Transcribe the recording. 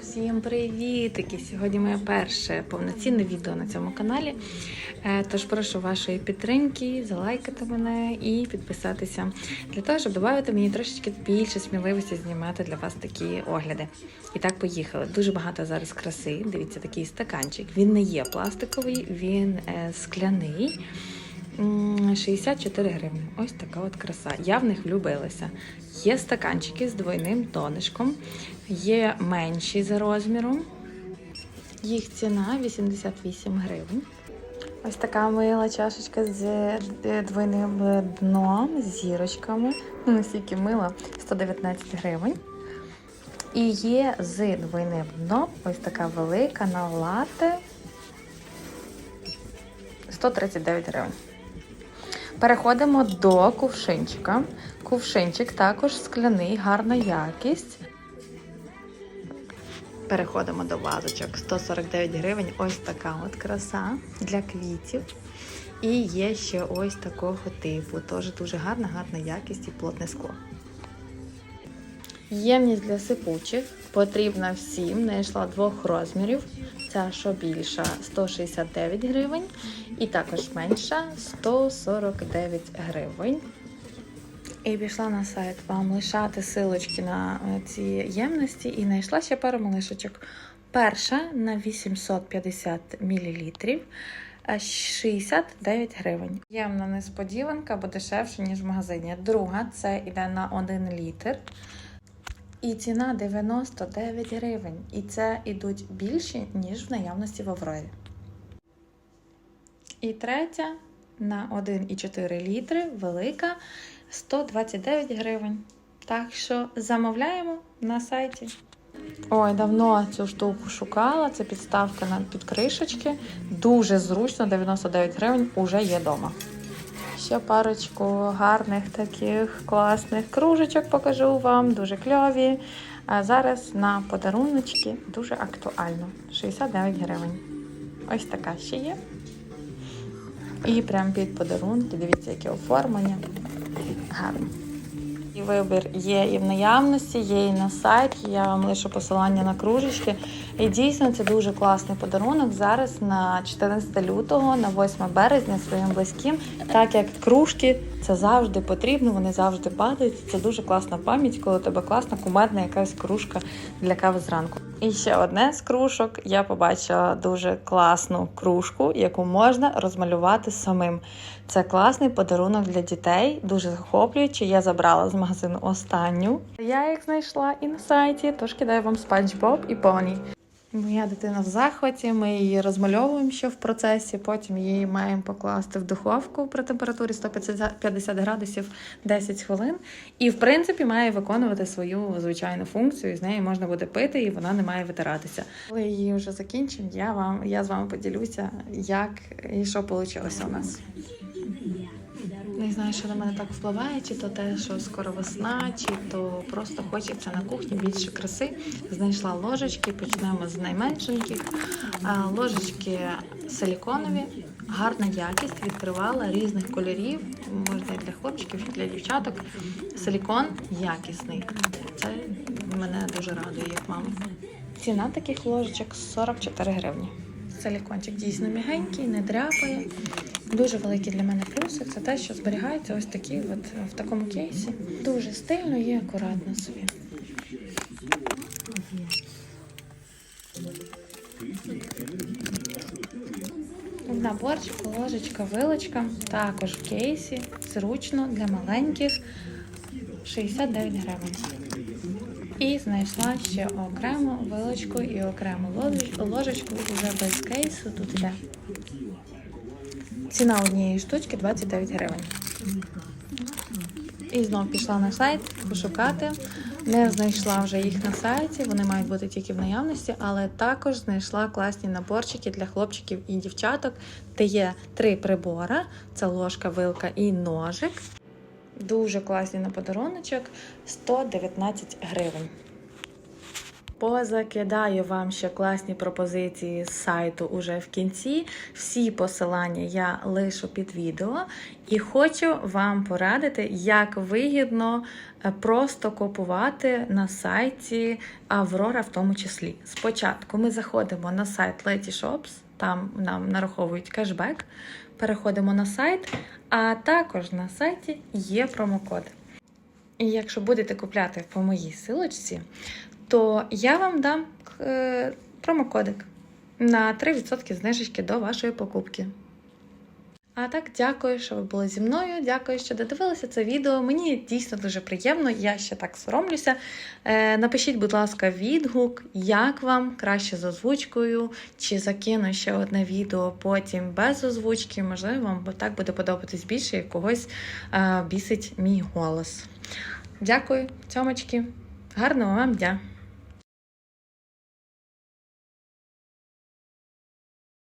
Всім привітики! Сьогодні моє перше повноцінне відео на цьому каналі. Е, Тож прошу вашої підтримки, залайкати мене і підписатися для того, щоб додати мені трошечки більше сміливості знімати для вас такі огляди. І так, поїхали. Дуже багато зараз краси. Дивіться, такий стаканчик. Він не є пластиковий, він е, скляний. М, 64 гривні. Ось така от краса. Я в них влюбилася. Є стаканчики з двойним донишком, є менші за розміром. Їх ціна 88 гривень. Ось така мила чашечка з е, двойним дном, з зірочками. Ну, Настільки мила, 119 гривень. І є з двойним дном ось така велика на лате 139 гривень. Переходимо до кувшинчика. Кувшинчик також скляний, гарна якість. Переходимо до вазочок. 149 гривень. Ось така от краса для квітів. І є ще ось такого типу. Теж дуже гарна, гарна якість і плотне скло. Ємність для сипучих потрібна всім. Знайшла двох розмірів. Ця що більша 169 гривень, і також менша 149 гривень. І пішла на сайт вам лишати силочки на е, ці ємності і знайшла ще пару малишечок. Перша на 850 мл. 69 гривень. Ємна несподіванка, бо дешевше, ніж в магазині. Друга це йде на 1 літр. І ціна 99 гривень. І це ідуть більші, ніж в наявності в Аврорі. І третя на 1,4 літри велика 129 гривень. Так що замовляємо на сайті. Ой, давно цю штуку шукала. Це підставка на підкришечки. Дуже зручно, 99 гривень уже є вдома. Ще парочку гарних таких класних кружечок покажу вам, дуже кльові. А зараз на подаруночки дуже актуально. 69 гривень. Ось така ще є. І прям під подарунки, дивіться, яке оформлення. Гарно. І вибір є і в наявності, є і на сайті. Я вам лишу посилання на кружечки. І дійсно це дуже класний подарунок зараз на 14 лютого, на 8 березня своїм близьким, так як кружки це завжди потрібно, вони завжди падають. Це дуже класна пам'ять, коли у тебе класна кумедна якась кружка для кави зранку. І ще одне з кружок. Я побачила дуже класну кружку, яку можна розмалювати самим. Це класний подарунок для дітей, дуже захоплюючий. Я забрала з магазину останню. Я їх знайшла і на сайті, тож кидаю вам спанч Боб і Поні. Моя дитина в захваті, ми її розмальовуємо ще в процесі, потім її маємо покласти в духовку при температурі 150 градусів 10 хвилин. І, в принципі, має виконувати свою звичайну функцію. З неї можна буде пити, і вона не має витиратися. Коли її вже закінчимо, я вам я з вами поділюся, як і що вийшло у нас. Не знаю, що на мене так впливає, чи то те, що скоро весна, чи то просто хочеться на кухні більше краси. Знайшла ложечки, почнемо з найменшеньких. Ложечки силіконові, гарна якість, відкривала різних кольорів, можна і для хлопчиків, і для дівчаток. Силікон якісний. Це мене дуже радує, як мама. Ціна таких ложечок 44 гривні. Силікончик дійсно м'ягенький, не дряпає. Дуже великий для мене плюси це те, що зберігається ось такі от в такому кейсі. Дуже стильно і акуратно собі. В наборчику ложечка, вилочка, також в кейсі, зручно для маленьких 69 гривень. І знайшла ще окрему вилочку і окрему ложечку вже без кейсу. Тут іде. Ціна однієї штучки 29 гривень. І знов пішла на сайт пошукати. Не знайшла вже їх на сайті, вони мають бути тільки в наявності, але також знайшла класні наборчики для хлопчиків і дівчаток, де є три прибора: це ложка, вилка і ножик. Дуже класні на подаруночок 119 гривень. Позакидаю вам ще класні пропозиції з сайту уже в кінці. Всі посилання я лишу під відео і хочу вам порадити, як вигідно е, просто купувати на сайті Аврора в тому числі. Спочатку ми заходимо на сайт Letyshops, там нам нараховують кешбек. Переходимо на сайт, а також на сайті є промокод. І якщо будете купляти по моїй силочці, то я вам дам е, промокодик на 3% знижечки до вашої покупки. А так, дякую, що ви були зі мною. Дякую, що додивилися це відео. Мені дійсно дуже приємно, я ще так соромлюся. Е, напишіть, будь ласка, відгук, як вам краще з озвучкою, чи закину ще одне відео потім без озвучки. Можливо, вам так буде подобатись більше і когось е, бісить мій голос. Дякую, цьомочки. Гарного вам дня!